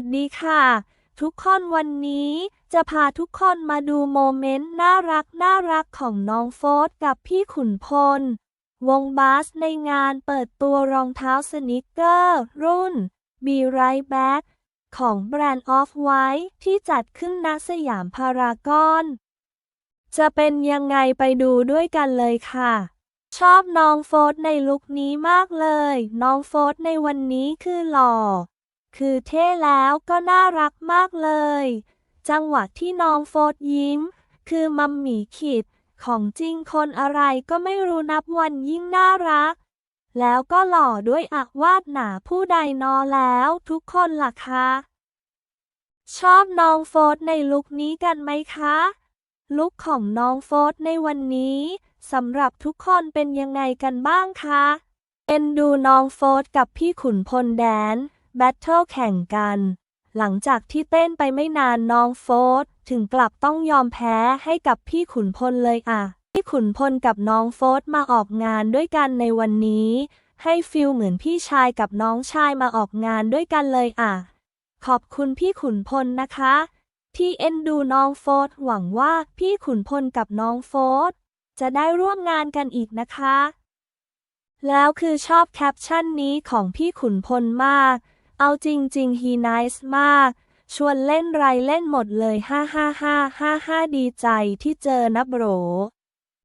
สดีค่ะ ทุกคนวันนี้จะพาทุกคนมาดูโมเมนต์น่ารักน่ารักของน้องโฟสกับพี่ขุนพล วงบาสในงานเปิดตัวรองเท้าสนิเกอร์ รุ่น Be Right Back ของแบรนด์ Off White ที่จัดขึ้นณสยามพารากอน จะเป็นยังไงไปดูด้วยกันเลยค่ะ ชอบน้องโฟสในลุคนี้มากเลย น้องโฟสในวันนี้คือหล่อ คือเท่แล้วก็น่ารักมากเลย จังหวะที่น้องโฟสยิ้ม คือมัมหมีขิด ของจริงคนอะไรก็ไม่รู้นับวันยิ่งน่ารัก แล้วก็หล่อด้วยอักวาดหนาผู้ใดนอแล้วทุกคนล่ะคะ ชอบน้องโฟสในลุคนี้กันไหมคะ ลุคของน้องโฟสในวันนี้สำหรับทุกคนเป็นยังไงกันบ้างคะ เอ็นดูน้องโฟสกับพี่ขุนพลแดน แบทเทิลแข่งกัน หลังจากที่เต้นไปไม่นานน้องโฟสถึงกลับต้องยอมแพ้ให้กับพี่ขุนพลเลยอะ พี่ขุนพลกับน้องโฟสมาออกงานด้วยกันในวันนี้ ให้ฟิลเหมือนพี่ชายกับน้องชายมาออกงานด้วยกันเลยอะ ขอบคุณพี่ขุนพลนะคะ ที่เอ็นดูน้องโฟสหวังว่าพี่ขุนพลกับน้องโฟสจะได้ร่วมงานกันอีกนะคะ แล้วคือชอบแคปชั่นนี้ของพี่ขุนพลมาก เอาจริงๆ he nice มาก ชวนเล่นไรเล่นหมดเลย ฮ่าฮ่าฮ่าฮ่าฮ่าดีใจที่เจอนะโบร